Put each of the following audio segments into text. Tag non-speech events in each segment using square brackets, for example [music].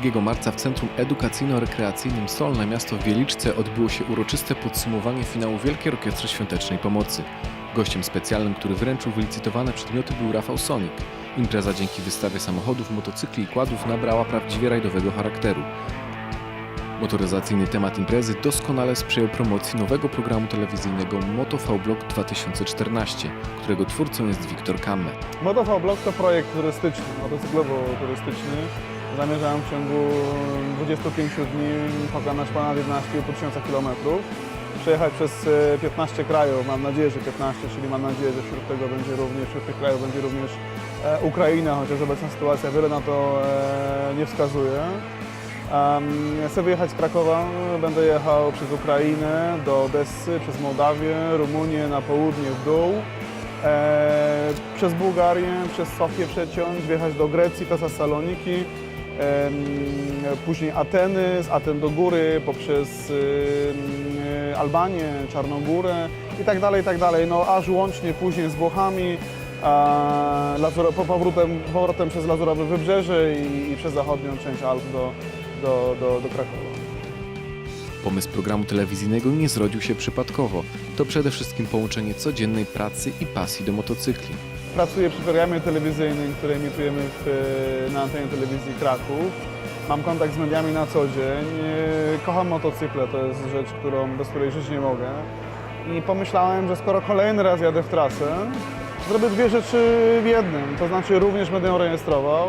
2 marca w Centrum Edukacyjno-Rekreacyjnym Solne Miasto w Wieliczce odbyło się uroczyste podsumowanie finału Wielkiej Orkiestry Świątecznej Pomocy. Gościem specjalnym, który wręczył wylicytowane przedmioty był Rafał Sonik. Impreza dzięki wystawie samochodów, motocykli i kładów nabrała prawdziwie rajdowego charakteru. Motoryzacyjny temat imprezy doskonale sprzyjał promocji nowego programu telewizyjnego MotoV Blog 2014, którego twórcą jest Wiktor Kamme. MotoV Blog to projekt turystyczny, motocyklowo-turystyczny. Zamierzam w ciągu 25 dni pokonać ponad 11,5 tysiąca kilometrów. Przejechać przez e, 15 krajów, mam nadzieję, że 15, czyli mam nadzieję, że wśród tego będzie również, wśród tych krajów będzie również e, Ukraina, chociaż obecna sytuacja wiele na to e, nie wskazuje. Um, chcę wyjechać z Krakowa, będę jechał przez Ukrainę do Odessy, przez Mołdawię, Rumunię na południe w dół, e, przez Bułgarię, przez Sofię przeciąć, wjechać do Grecji, to Saloniki, później Ateny, z Aten do góry, poprzez e, Albanię, Czarną Górę i tak dalej, i tak dalej, no aż łącznie później z Włochami, po powrotem, powrotem przez Lazurowe Wybrzeże i, i przez zachodnią część Alp do, do, do, do Krakowa. Pomysł programu telewizyjnego nie zrodził się przypadkowo. To przede wszystkim połączenie codziennej pracy i pasji do motocykli. Pracuję przy programie telewizyjnym, który emitujemy w, e, na antenie telewizji Kraków. Mam kontakt z mediami na co dzień. E, Kocham motocykle, to jest rzecz, którą, bez której żyć nie mogę. I pomyślałem, że skoro kolejny raz jadę w trasę, zrobię dwie rzeczy w jednym. To znaczy również będę ją rejestrował.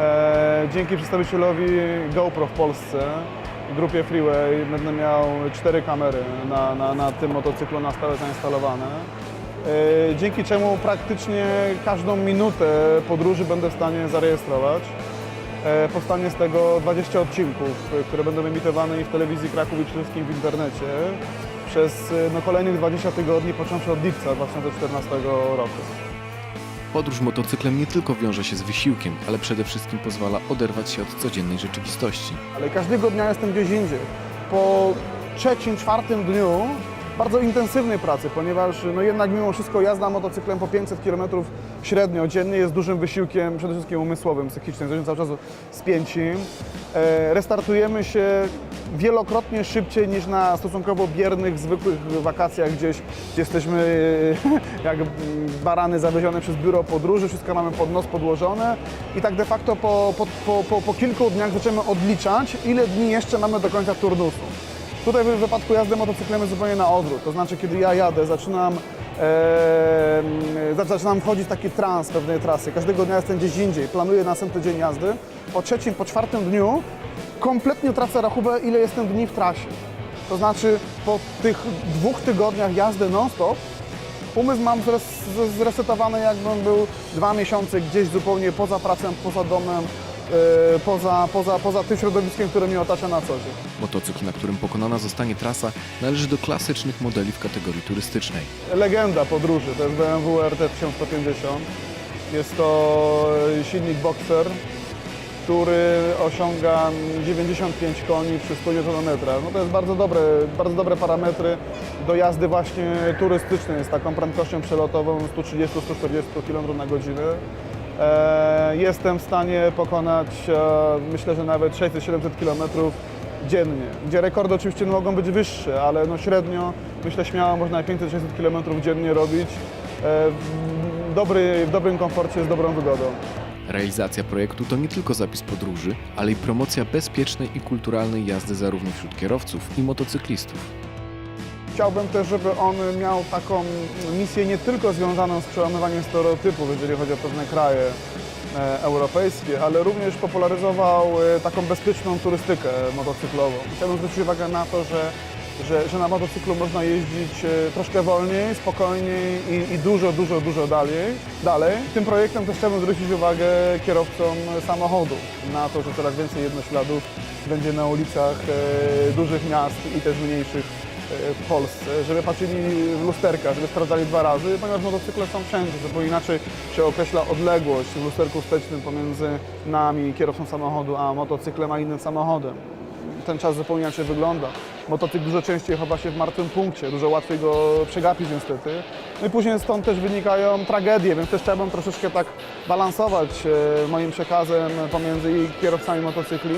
E, dzięki przedstawicielowi GoPro w Polsce, grupie Freeway, będę miał cztery kamery na, na, na tym motocyklu na stałe zainstalowane. E, dzięki czemu praktycznie każdą minutę podróży będę w stanie zarejestrować. E, Powstanie z tego 20 odcinków, które będą emitowane i w telewizji Kraków i przede wszystkim w internecie przez e, no, kolejnych 20 tygodni, począwszy od lipca 2014 roku. Podróż motocyklem nie tylko wiąże się z wysiłkiem, ale przede wszystkim pozwala oderwać się od codziennej rzeczywistości. Ale każdego dnia jestem gdzieś indziej. Po trzecim, czwartym dniu bardzo intensywnej pracy, ponieważ no jednak mimo wszystko jazda motocyklem po 500 km średnio dziennie jest dużym wysiłkiem, przede wszystkim umysłowym, psychicznym, jesteśmy cały czas spięci. E, restartujemy się wielokrotnie szybciej niż na stosunkowo biernych, zwykłych wakacjach gdzieś, gdzie jesteśmy e, [laughs] jak barany zawiezione przez biuro podróży, wszystko mamy pod nos podłożone i tak de facto po, po, po, po, po kilku dniach zaczynamy odliczać, ile dni jeszcze mamy do końca turnusu. Tutaj w wypadku jazdy motocyklem zupełnie na odwrót. To znaczy, kiedy ja jadę, zaczynam, zaczynam wchodzić w taki trans pewnej trasy. Każdego dnia jestem gdzieś indziej. Planuję następny dzień jazdy. Po trzecim, po czwartym dniu kompletnie tracę rachubę, ile jestem dni w trasie. To znaczy, po tych dwóch tygodniach jazdy non-stop, umysł mam zres- zresetowany, jakbym był dwa miesiące gdzieś zupełnie poza pracą, poza domem, e, poza, poza, poza tym środowiskiem, które mnie otacza na co dzień. Motocykl, na którym pokonana zostanie trasa, należy do klasycznych modeli w kategorii turystycznej. legenda podróży. To jest BMW RT 1150. Jest to silnik Boxer, który osiąga 95 koni przy 100 Nm. No to jest bardzo dobre, bardzo dobre parametry do jazdy właśnie turystycznej z taką prędkością przelotową 130-140 km na godzinę. E, jestem w stanie pokonać e, myślę, że nawet 600-700 km dziennie, gdzie rekordy oczywiście mogą być wyższe, ale no średnio myślę śmiało można 500-600 km dziennie robić e, w, dobry, w dobrym komforcie, z dobrą wygodą. Realizacja projektu to nie tylko zapis podróży, ale i promocja bezpiecznej i kulturalnej jazdy zarówno wśród kierowców i motocyklistów. Chciałbym też, żeby on miał taką misję nie tylko związaną z przełamywaniem stereotypów, jeżeli chodzi o pewne kraje e, europejskie, ale również popularyzował e, taką bezpieczną turystykę motocyklową. Chciałbym zwrócić uwagę na to, że, że, że na motocyklu można jeździć e, troszkę wolniej, spokojniej i, i dużo, dużo, dużo dalej, dalej. Tym projektem też chciałbym zwrócić uwagę kierowcom samochodów na to, że coraz więcej jednośladów będzie na ulicach dużych miast i też mniejszych w Polsce, żeby patrzyli w lusterka, żeby sprawdzali dwa razy, ponieważ motocykle są wszędzie, zupełnie inaczej się określa odległość w lusterku wstecznym pomiędzy nami, kierowcą samochodu, a motocyklem, a innym samochodem. Ten czas zupełnie inaczej wygląda. Motocykl dużo częściej chowa się w martwym punkcie, dużo łatwiej go przegapić niestety. No i później stąd też wynikają tragedie, więc też chciałbym troszeczkę tak balansować e, moim przekazem pomiędzy kierowcami motocykli,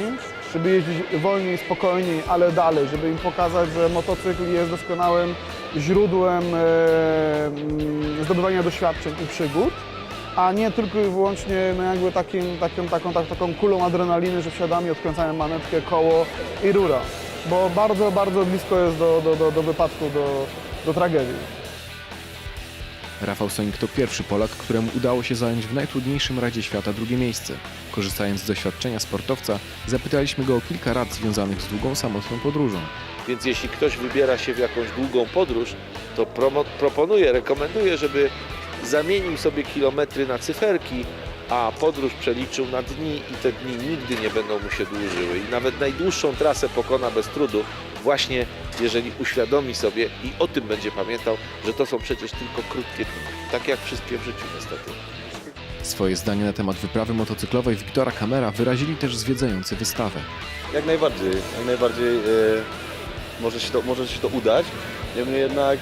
żeby jeździć wolniej, spokojniej, ale dalej, żeby im pokazać, że motocykl jest doskonałym źródłem e, mm, zdobywania doświadczeń i przygód a nie tylko i wyłącznie no jakby takim, takim, taką, tak, taką kulą adrenaliny, że wsiadamy odkręcamy manetkę, koło i rura. Bo bardzo, bardzo blisko jest do, do, do, do wypadku, do, do tragedii. Rafał Sonik to pierwszy Polak, któremu udało się zająć w najtrudniejszym radzie świata drugie miejsce. Korzystając z doświadczenia sportowca, zapytaliśmy go o kilka rad związanych z długą samotną podróżą. Więc jeśli ktoś wybiera się w jakąś długą podróż, to proponuję, rekomenduję, żeby zamienił sobie kilometry na cyferki, a podróż przeliczył na dni i te dni nigdy nie będą mu się dłużyły. I nawet najdłuższą trasę pokona bez trudu, właśnie jeżeli uświadomi sobie i o tym będzie pamiętał, że to są przecież tylko krótkie dni. Tak jak wszystkie w życiu niestety. Swoje zdanie na temat wyprawy motocyklowej Wiktora Kamera wyrazili też zwiedzający wystawę. Jak najbardziej, jak najbardziej e, może, się to, może się to udać. Niemniej jednak,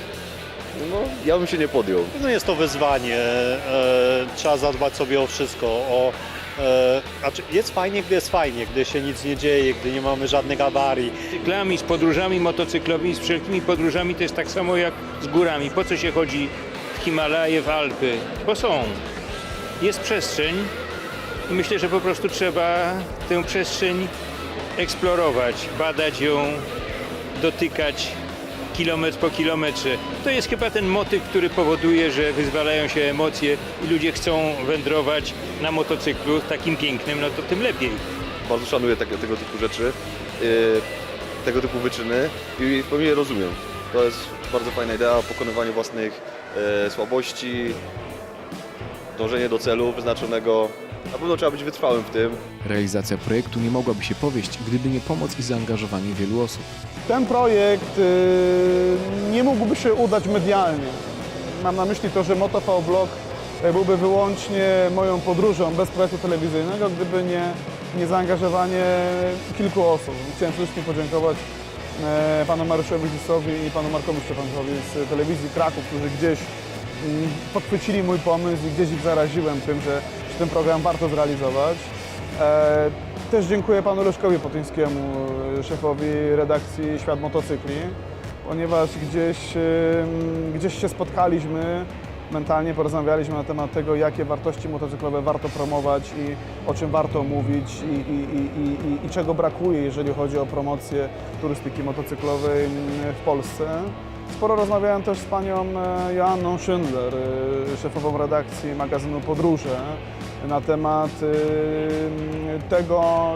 no, ja bym się nie podjął. No jest to wyzwanie, e, trzeba zadbać sobie o wszystko. O, e, znaczy jest fajnie, gdy jest fajnie, gdy się nic nie dzieje, gdy nie mamy żadnych awarii. motocyklami, z podróżami motocyklowymi, z wszelkimi podróżami to jest tak samo jak z górami. Po co się chodzi w Himalaje, w Alpy? Bo są. Jest przestrzeń i myślę, że po prostu trzeba tę przestrzeń eksplorować, badać ją, dotykać kilometr po kilometrze. To jest chyba ten motyw, który powoduje, że wyzwalają się emocje i ludzie chcą wędrować na motocyklu takim pięknym, no to tym lepiej. Bardzo szanuję tego, tego typu rzeczy, e, tego typu wyczyny i w pełni rozumiem. To jest bardzo fajna idea o pokonywaniu własnych e, słabości, dążenie do celu wyznaczonego. Na pewno trzeba być wytrwałym w tym. Realizacja projektu nie mogłaby się powieść, gdyby nie pomoc i zaangażowanie wielu osób. Ten projekt y, nie mógłby się udać medialnie. Mam na myśli to, że MotoV Blog y, byłby wyłącznie moją podróżą bez projektu telewizyjnego, gdyby nie, nie zaangażowanie kilku osób. Chciałem przede wszystkim podziękować e, panu Mariuszowi Zisowi i panu Markowi Szczepankowi z telewizji Kraków, którzy gdzieś podchwycili mój pomysł i gdzieś ich zaraziłem tym, że, że ten program warto zrealizować. E, Też dziękuję panu Leszkowi Potyńskiemu, e, szefowi redakcji Świat Motocykli, ponieważ gdzieś, em, gdzieś się spotkaliśmy, mentalnie porozmawialiśmy na temat tego, jakie wartości motocyklowe warto promować i o czym warto mówić i, i, i, i, i, i czego brakuje, jeżeli chodzi o promocję turystyki motocyklowej mm, w Polsce. Sporo rozmawiałem też z panią e, Joanną Schindler, e, szefową redakcji magazynu Podróże, na temat e, tego,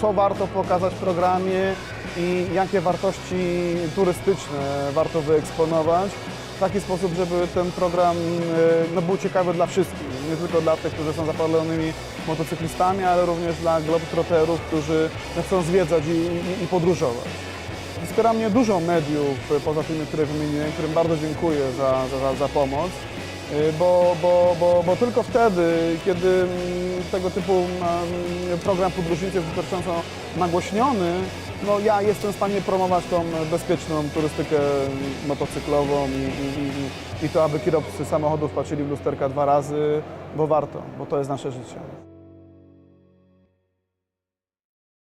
co warto pokazać w programie i jakie wartości turystyczne warto wyeksponować w taki sposób, żeby ten program no, był ciekawy dla wszystkich. Nie tylko dla tych, którzy są zapalonymi motocyklistami, ale również dla globetrotterów, którzy chcą zwiedzać i, i, i podróżować. Wspiera mnie dużo mediów, y, poza tymi, które wymieniłem, którym bardzo dziękuję za, za, za pomoc, y, bo, bo, bo, bo tylko wtedy, kiedy mm, tego typu mm, program podróżniczy jest wystarczająco nagłośniony, no ja jestem w stanie promować tą bezpieczną turystykę motocyklową i, i, i, i to, aby kierowcy samochodów patrzyli w lusterka dwa razy, bo warto, bo to jest nasze życie.